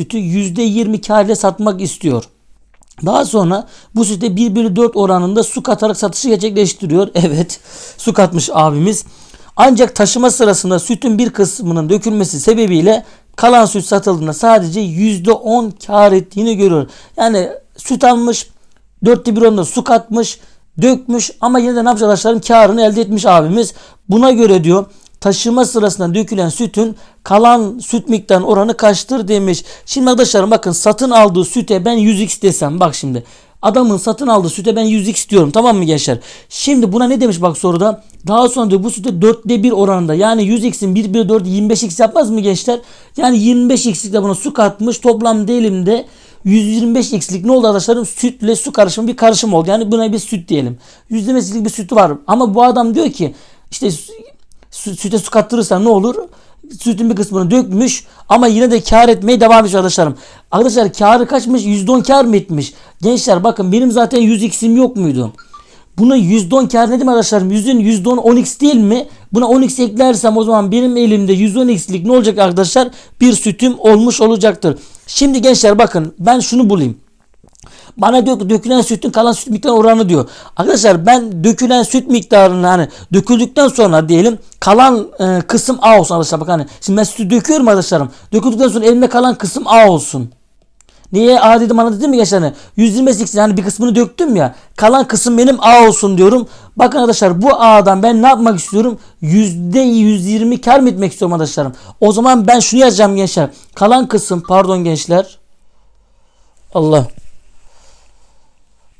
sütü %20 kar ile satmak istiyor. Daha sonra bu süte 1 bölü 4 oranında su katarak satışı gerçekleştiriyor. Evet su katmış abimiz. Ancak taşıma sırasında sütün bir kısmının dökülmesi sebebiyle kalan süt satıldığında sadece %10 kar ettiğini görüyor. Yani süt almış, dörtte bir oranında su katmış, dökmüş ama yine de ne yapacak karını elde etmiş abimiz. Buna göre diyor taşıma sırasında dökülen sütün kalan süt miktarının oranı kaçtır demiş. Şimdi arkadaşlarım bakın satın aldığı süte ben 100x desem bak şimdi. Adamın satın aldığı süte ben 100x diyorum tamam mı gençler? Şimdi buna ne demiş bak soruda? Daha sonra diyor bu süte 4'te 1 oranında yani 100x'in 1 bölü 4 25x yapmaz mı gençler? Yani 25x'lik de buna su katmış toplam elimde 125x'lik ne oldu arkadaşlarım? Sütle su karışımı bir karışım oldu. Yani buna bir süt diyelim. 125x'lik bir sütü var. Ama bu adam diyor ki işte sü- süte su kattırırsan ne olur? Sütün bir kısmını dökmüş ama yine de kar etmeye devam ediyor arkadaşlarım. Arkadaşlar karı kaçmış? %10 kar mı etmiş? Gençler bakın benim zaten 100x'im yok muydu? Buna %10 kar demek arkadaşlarım? 100'ün %10 10x değil mi? Buna 10x eklersem o zaman benim elimde 110x'lik ne olacak arkadaşlar? Bir sütüm olmuş olacaktır. Şimdi gençler bakın ben şunu bulayım. Bana diyor ki dökülen sütün kalan süt miktarı oranı diyor. Arkadaşlar ben dökülen süt miktarını hani döküldükten sonra diyelim kalan e, kısım A olsun arkadaşlar. Bak hani şimdi ben sütü döküyorum arkadaşlarım. Döküldükten sonra elimde kalan kısım A olsun. Niye A dedim bana dedim mi geçen hani 128 yani bir kısmını döktüm ya. Kalan kısım benim A olsun diyorum. Bakın arkadaşlar bu A'dan ben ne yapmak istiyorum? %120 kar mı etmek istiyorum arkadaşlarım. O zaman ben şunu yazacağım gençler. Kalan kısım pardon gençler. Allah.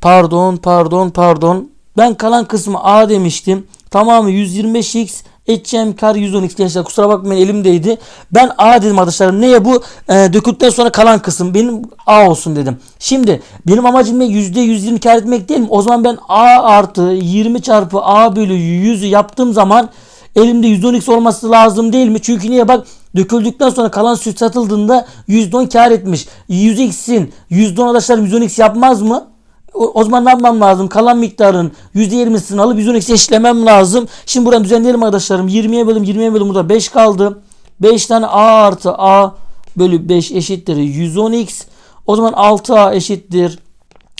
Pardon, pardon, pardon. Ben kalan kısmı A demiştim. Tamamı 125x edeceğim kar 110x gençler kusura bakmayın elimdeydi. Ben A dedim arkadaşlarım. Neye bu? Ee, döküldükten sonra kalan kısım benim A olsun dedim. Şimdi benim amacım ne? %120 kar etmek değil mi? O zaman ben A artı 20 çarpı A bölü 100'ü yaptığım zaman elimde 110x olması lazım değil mi? Çünkü niye bak döküldükten sonra kalan süt satıldığında %10 kar etmiş. 100x'in %10 arkadaşlarım 110x yapmaz mı? O, zaman ne yapmam lazım? Kalan miktarın %20'sini alıp 110 eksi eşitlemem lazım. Şimdi buradan düzenleyelim arkadaşlarım. 20'ye bölüm 20'ye bölüm burada 5 kaldı. 5 tane A artı A bölü 5 eşittir 110x. O zaman 6A eşittir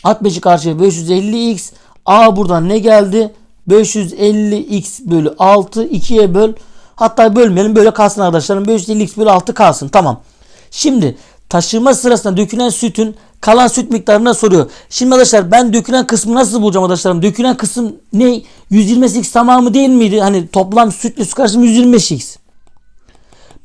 65'i karşıya 550x. A buradan ne geldi? 550x bölü 6 2'ye böl. Hatta bölmeyelim böyle kalsın arkadaşlarım. 550x bölü 6 kalsın. Tamam. Şimdi taşıma sırasında dökülen sütün kalan süt miktarına soruyor. Şimdi arkadaşlar ben dökülen kısmı nasıl bulacağım arkadaşlarım? Dökülen kısım ne? 120x tamamı değil miydi? Hani toplam sütle su karışımı 125x.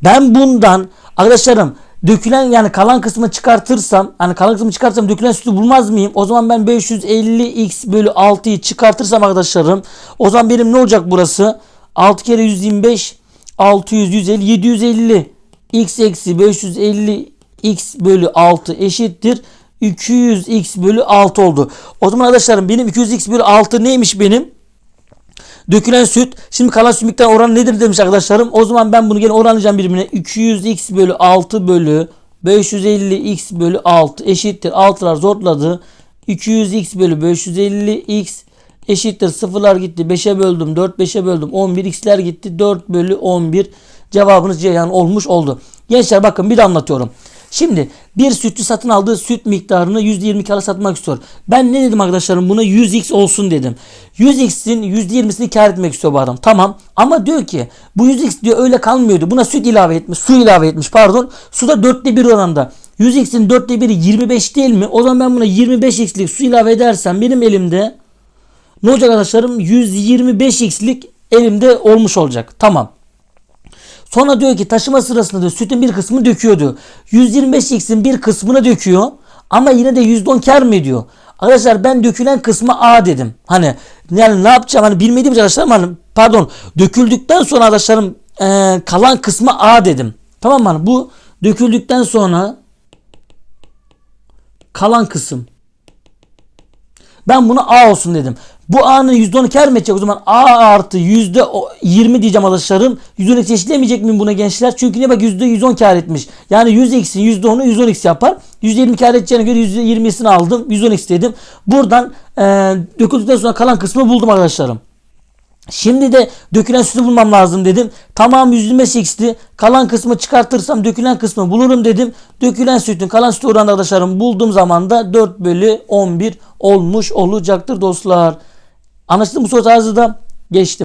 Ben bundan arkadaşlarım dökülen yani kalan kısmı çıkartırsam hani kalan kısmı çıkartırsam dökülen sütü bulmaz mıyım? O zaman ben 550x bölü 6'yı çıkartırsam arkadaşlarım o zaman benim ne olacak burası? 6 kere 125 600 150 750 x eksi 550 x bölü 6 eşittir 200x bölü 6 oldu. O zaman arkadaşlarım benim 200x bölü 6 neymiş benim? Dökülen süt. Şimdi kalan süt miktarı oranı nedir demiş arkadaşlarım. O zaman ben bunu gene oranlayacağım birbirine. 200x bölü 6 bölü 550x bölü 6 eşittir. 6'lar zorladı. 200x bölü 550x eşittir. Sıfırlar gitti. 5'e böldüm. 4 5'e böldüm. 11 x'ler gitti. 4 bölü 11. Cevabınız Ceyhan olmuş oldu. Gençler bakın bir de anlatıyorum. Şimdi bir sütçü satın aldığı süt miktarını %20 kâra satmak istiyor. Ben ne dedim arkadaşlarım buna 100x olsun dedim. 100x'in %20'sini kar etmek istiyor bu adam. Tamam ama diyor ki bu 100x diyor öyle kalmıyordu. Buna süt ilave etmiş. Su ilave etmiş pardon. Su da dörtte bir oranda. 100x'in dörtte biri 25 değil mi? O zaman ben buna 25x'lik su ilave edersem benim elimde ne olacak arkadaşlarım? 125x'lik elimde olmuş olacak. Tamam. Sonra diyor ki taşıma sırasında diyor sütün bir kısmını döküyor diyor. 125x'in bir kısmını döküyor ama yine de %10 kar mı ediyor? Arkadaşlar ben dökülen kısmı A dedim. Hani yani ne yapacağım hani bilmediğim için arkadaşlarım hani pardon döküldükten sonra arkadaşlarım e, kalan kısmı A dedim. Tamam mı? Hani bu döküldükten sonra kalan kısım. Ben buna A olsun dedim. Bu A'nın %10'u kar mı edecek o zaman A artı %20 diyeceğim arkadaşlarım. %10 eşitlemeyecek miyim buna gençler? Çünkü ne bak %110 kar etmiş. Yani 100x'in %10'u 110x yapar. %20 kar edeceğine göre %20'sini aldım. 110x dedim. Buradan e, döküldükten sonra kalan kısmı buldum arkadaşlarım. Şimdi de dökülen sütü bulmam lazım dedim. Tamam 125x'ti. Kalan kısmı çıkartırsam dökülen kısmı bulurum dedim. Dökülen sütün kalan sütü oranı arkadaşlarım bulduğum zaman da 4 bölü 11 olmuş olacaktır dostlar. Anlaşıldı mı soru tarzı da geçtim.